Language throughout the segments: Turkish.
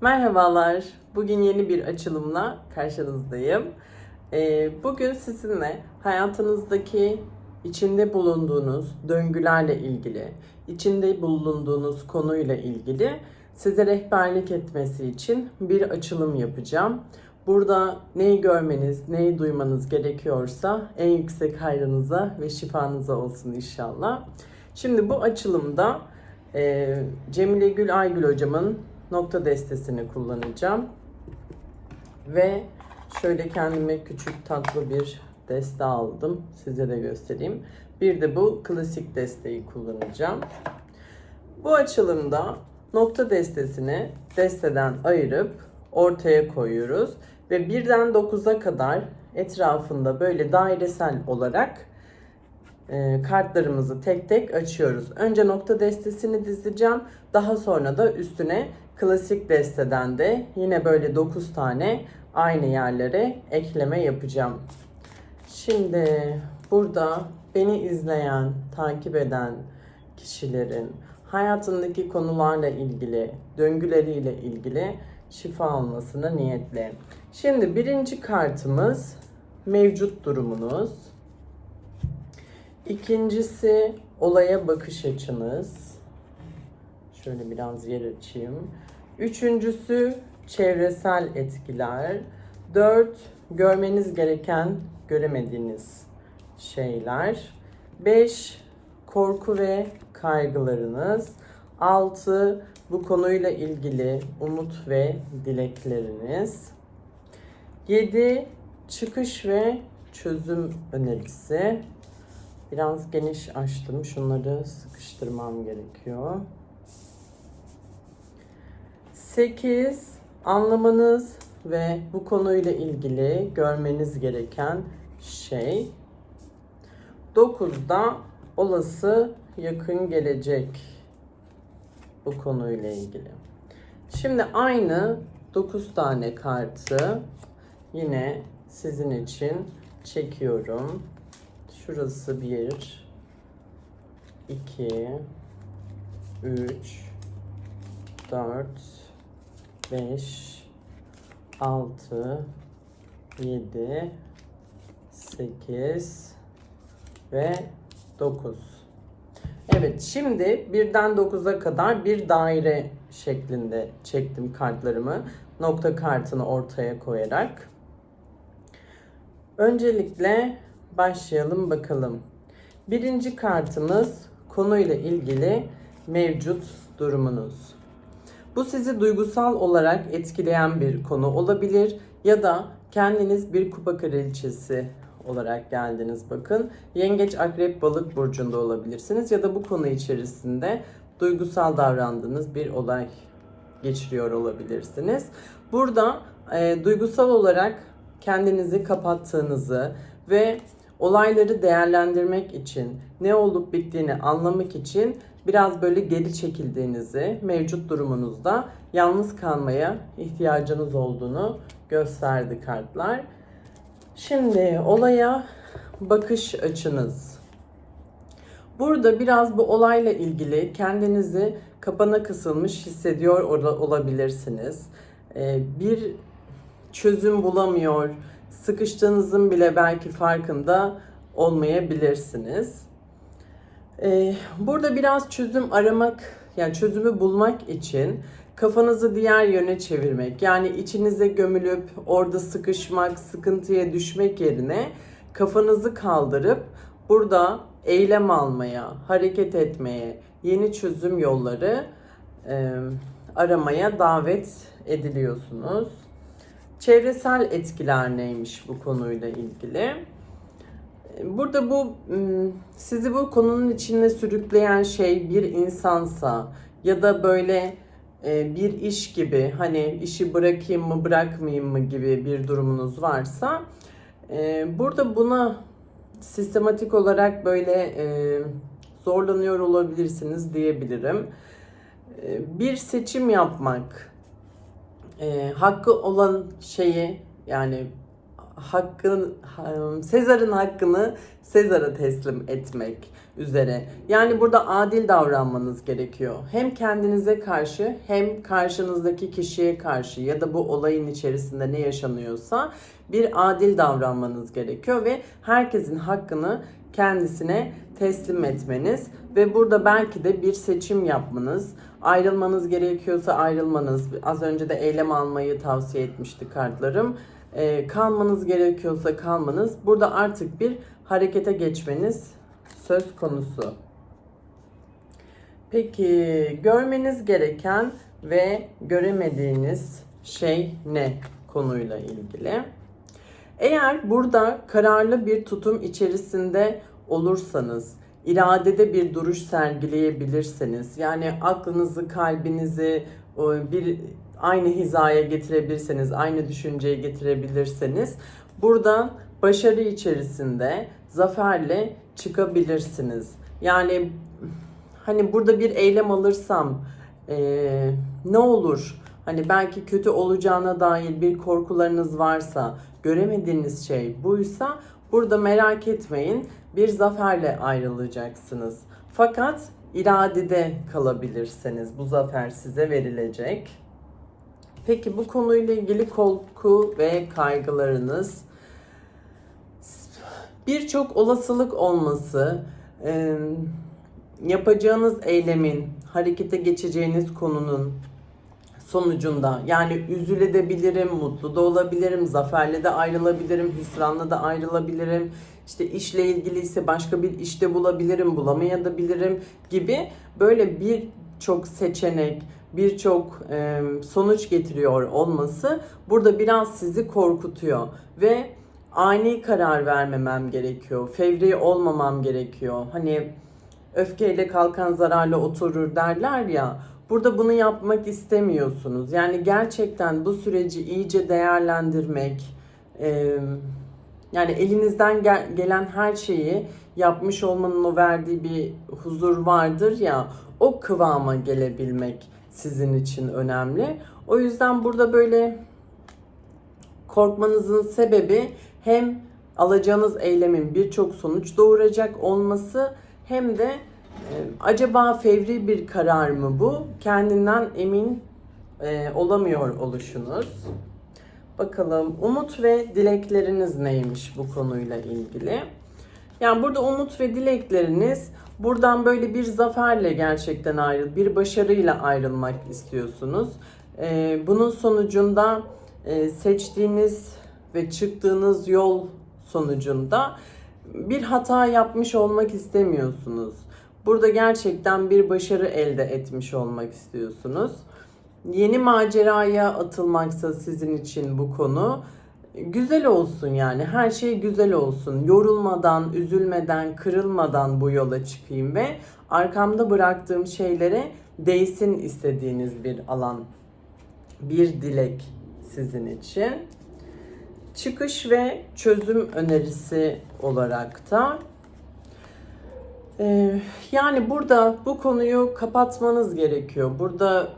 Merhabalar. Bugün yeni bir açılımla karşınızdayım. Ee, Bugün sizinle hayatınızdaki içinde bulunduğunuz döngülerle ilgili, içinde bulunduğunuz konuyla ilgili size rehberlik etmesi için bir açılım yapacağım. Burada neyi görmeniz, neyi duymanız gerekiyorsa en yüksek hayrınıza ve şifanıza olsun inşallah. Şimdi bu açılımda e, Cemile Gül Aygül hocamın nokta destesini kullanacağım. Ve şöyle kendime küçük tatlı bir deste aldım. Size de göstereyim. Bir de bu klasik desteği kullanacağım. Bu açılımda nokta destesini desteden ayırıp ortaya koyuyoruz. Ve birden 9'a kadar etrafında böyle dairesel olarak e, kartlarımızı tek tek açıyoruz. Önce nokta destesini dizeceğim. Daha sonra da üstüne klasik desteden de yine böyle 9 tane aynı yerlere ekleme yapacağım. Şimdi burada beni izleyen, takip eden kişilerin hayatındaki konularla ilgili, döngüleriyle ilgili şifa almasına niyetli. Şimdi birinci kartımız mevcut durumunuz. İkincisi olaya bakış açınız. Şöyle biraz yer açayım. Üçüncüsü çevresel etkiler. Dört görmeniz gereken göremediğiniz şeyler. Beş korku ve kaygılarınız. Altı bu konuyla ilgili umut ve dilekleriniz. 7 çıkış ve çözüm önerisi. Biraz geniş açtım. Şunları sıkıştırmam gerekiyor. 8 anlamanız ve bu konuyla ilgili görmeniz gereken şey. 9'da olası yakın gelecek bu konuyla ilgili. Şimdi aynı 9 tane kartı yine sizin için çekiyorum. Şurası 1 2 3 4 5 6 7 8 ve 9. Evet şimdi birden 9'a kadar bir daire şeklinde çektim kartlarımı. Nokta kartını ortaya koyarak. Öncelikle başlayalım bakalım. Birinci kartımız konuyla ilgili mevcut durumunuz. Bu sizi duygusal olarak etkileyen bir konu olabilir ya da kendiniz bir kupa kraliçesi olarak geldiniz bakın. Yengeç, akrep, balık burcunda olabilirsiniz ya da bu konu içerisinde duygusal davrandığınız bir olay geçiriyor olabilirsiniz. Burada e, duygusal olarak kendinizi kapattığınızı ve olayları değerlendirmek için, ne olup bittiğini anlamak için biraz böyle geri çekildiğinizi, mevcut durumunuzda yalnız kalmaya ihtiyacınız olduğunu gösterdi kartlar. Şimdi olaya bakış açınız. Burada biraz bu olayla ilgili kendinizi kapana kısılmış hissediyor ola- olabilirsiniz. Ee, bir çözüm bulamıyor, sıkıştığınızın bile belki farkında olmayabilirsiniz. Ee, burada biraz çözüm aramak, yani çözümü bulmak için kafanızı diğer yöne çevirmek, yani içinize gömülüp orada sıkışmak, sıkıntıya düşmek yerine kafanızı kaldırıp burada eylem almaya, hareket etmeye, yeni çözüm yolları e, aramaya davet ediliyorsunuz. Çevresel etkiler neymiş bu konuyla ilgili? Burada bu ım, sizi bu konunun içine sürükleyen şey bir insansa ya da böyle e, bir iş gibi hani işi bırakayım mı bırakmayayım mı gibi bir durumunuz varsa e, burada buna sistematik olarak böyle e, zorlanıyor olabilirsiniz diyebilirim. Bir seçim yapmak, e, hakkı olan şeyi yani hakkın ha- Sezar'ın hakkını Sezar'a teslim etmek üzere. Yani burada adil davranmanız gerekiyor. Hem kendinize karşı hem karşınızdaki kişiye karşı ya da bu olayın içerisinde ne yaşanıyorsa bir adil davranmanız gerekiyor ve herkesin hakkını kendisine teslim etmeniz ve burada belki de bir seçim yapmanız, ayrılmanız gerekiyorsa ayrılmanız. Az önce de eylem almayı tavsiye etmişti kartlarım. Ee, kalmanız gerekiyorsa kalmanız. Burada artık bir harekete geçmeniz söz konusu. Peki görmeniz gereken ve göremediğiniz şey ne konuyla ilgili? Eğer burada kararlı bir tutum içerisinde olursanız, iradede bir duruş sergileyebilirseniz, yani aklınızı, kalbinizi bir aynı hizaya getirebilirseniz, aynı düşünceye getirebilirseniz, buradan başarı içerisinde zaferle çıkabilirsiniz. Yani hani burada bir eylem alırsam eee, ne olur? Hani belki kötü olacağına dair bir korkularınız varsa, göremediğiniz şey buysa burada merak etmeyin bir zaferle ayrılacaksınız. Fakat iradede kalabilirsiniz. Bu zafer size verilecek. Peki bu konuyla ilgili korku ve kaygılarınız birçok olasılık olması, yapacağınız eylemin, harekete geçeceğiniz konunun sonucunda yani üzülebilirim, mutlu da olabilirim, zaferle de ayrılabilirim, hüsranla da ayrılabilirim. İşte işle ilgili ise başka bir işte bulabilirim, bulamayabilirim gibi böyle birçok seçenek, birçok e, sonuç getiriyor olması burada biraz sizi korkutuyor ve ani karar vermemem gerekiyor. Fevri olmamam gerekiyor. Hani öfkeyle kalkan zararla oturur derler ya. Burada bunu yapmak istemiyorsunuz. Yani gerçekten bu süreci iyice değerlendirmek, e, yani elinizden gel- gelen her şeyi yapmış olmanın o verdiği bir huzur vardır ya, o kıvama gelebilmek sizin için önemli. O yüzden burada böyle korkmanızın sebebi hem alacağınız eylemin birçok sonuç doğuracak olması hem de e, acaba fevri bir karar mı bu? Kendinden emin e, olamıyor oluşunuz. Bakalım umut ve dilekleriniz neymiş bu konuyla ilgili? Yani burada umut ve dilekleriniz buradan böyle bir zaferle gerçekten ayrıl, bir başarıyla ayrılmak istiyorsunuz. Ee, bunun sonucunda e, seçtiğiniz ve çıktığınız yol sonucunda bir hata yapmış olmak istemiyorsunuz. Burada gerçekten bir başarı elde etmiş olmak istiyorsunuz. Yeni maceraya atılmaksa sizin için bu konu güzel olsun yani her şey güzel olsun. Yorulmadan, üzülmeden, kırılmadan bu yola çıkayım ve arkamda bıraktığım şeylere değsin istediğiniz bir alan. Bir dilek sizin için. Çıkış ve çözüm önerisi olarak da yani burada bu konuyu kapatmanız gerekiyor. Burada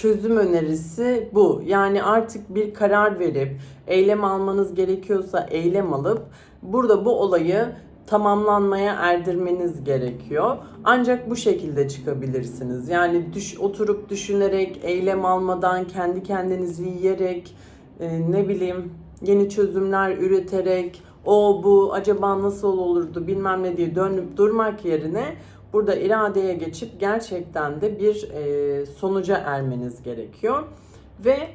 çözüm önerisi bu. Yani artık bir karar verip eylem almanız gerekiyorsa eylem alıp burada bu olayı tamamlanmaya erdirmeniz gerekiyor. Ancak bu şekilde çıkabilirsiniz. Yani düş, oturup düşünerek, eylem almadan, kendi kendinizi yiyerek, e, ne bileyim yeni çözümler üreterek, o bu acaba nasıl olurdu bilmem ne diye dönüp durmak yerine burada iradeye geçip gerçekten de bir e, sonuca ermeniz gerekiyor. Ve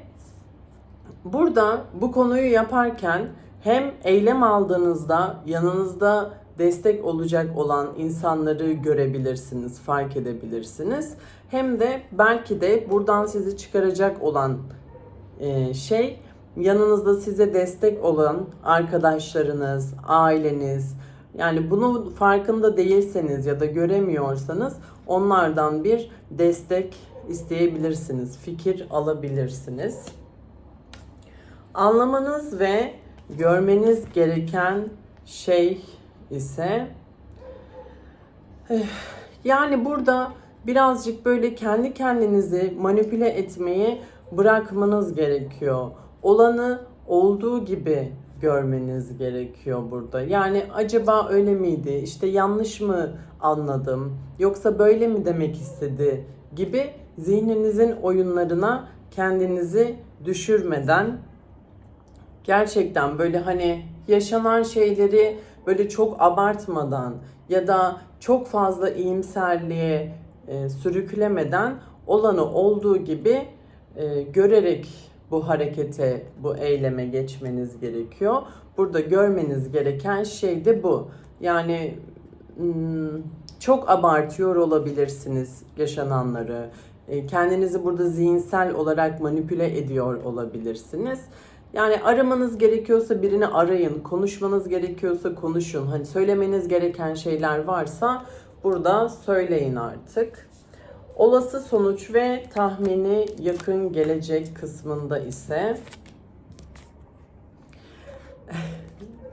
burada bu konuyu yaparken hem eylem aldığınızda yanınızda destek olacak olan insanları görebilirsiniz, fark edebilirsiniz. Hem de belki de buradan sizi çıkaracak olan e, şey yanınızda size destek olan arkadaşlarınız, aileniz, yani bunun farkında değilseniz ya da göremiyorsanız onlardan bir destek isteyebilirsiniz, fikir alabilirsiniz. Anlamanız ve görmeniz gereken şey ise eh, yani burada birazcık böyle kendi kendinizi manipüle etmeyi bırakmanız gerekiyor. Olanı olduğu gibi görmeniz gerekiyor burada. Yani acaba öyle miydi? İşte yanlış mı anladım? Yoksa böyle mi demek istedi? Gibi zihninizin oyunlarına kendinizi düşürmeden gerçekten böyle hani yaşanan şeyleri böyle çok abartmadan ya da çok fazla iyimserliğe e, sürüklemeden olanı olduğu gibi e, görerek bu harekete, bu eyleme geçmeniz gerekiyor. Burada görmeniz gereken şey de bu. Yani hmm, çok abartıyor olabilirsiniz yaşananları. E, Kendinizi burada zihinsel olarak manipüle ediyor olabilirsiniz. Yani aramanız gerekiyorsa birini arayın, konuşmanız gerekiyorsa konuşun. Hani söylemeniz gereken şeyler varsa burada söyleyin artık. Olası sonuç ve tahmini yakın gelecek kısmında ise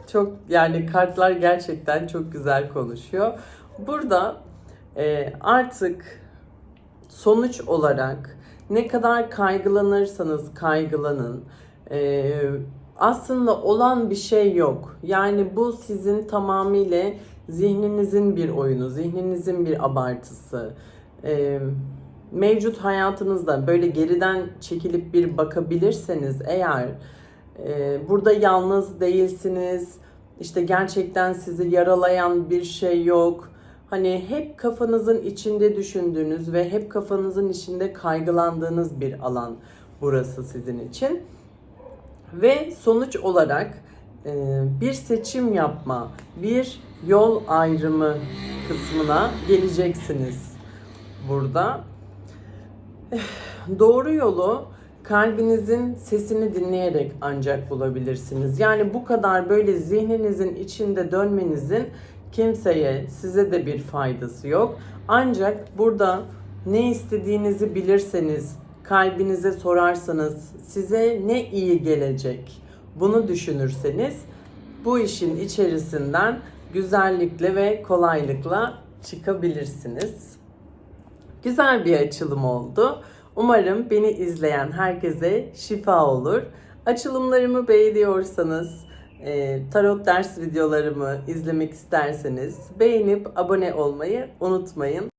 çok yani kartlar gerçekten çok güzel konuşuyor. Burada e, artık sonuç olarak ne kadar kaygılanırsanız kaygılanın e, aslında olan bir şey yok. Yani bu sizin tamamıyla zihninizin bir oyunu, zihninizin bir abartısı. E, mevcut hayatınızda böyle geriden çekilip bir bakabilirseniz eğer e, burada yalnız değilsiniz. İşte gerçekten sizi yaralayan bir şey yok. Hani hep kafanızın içinde düşündüğünüz ve hep kafanızın içinde kaygılandığınız bir alan burası sizin için. Ve sonuç olarak e, bir seçim yapma, bir yol ayrımı kısmına geleceksiniz burada. Doğru yolu kalbinizin sesini dinleyerek ancak bulabilirsiniz. Yani bu kadar böyle zihninizin içinde dönmenizin kimseye, size de bir faydası yok. Ancak burada ne istediğinizi bilirseniz, kalbinize sorarsanız size ne iyi gelecek bunu düşünürseniz bu işin içerisinden güzellikle ve kolaylıkla çıkabilirsiniz. Güzel bir açılım oldu. Umarım beni izleyen herkese şifa olur. Açılımlarımı beğeniyorsanız, e, tarot ders videolarımı izlemek isterseniz beğenip abone olmayı unutmayın.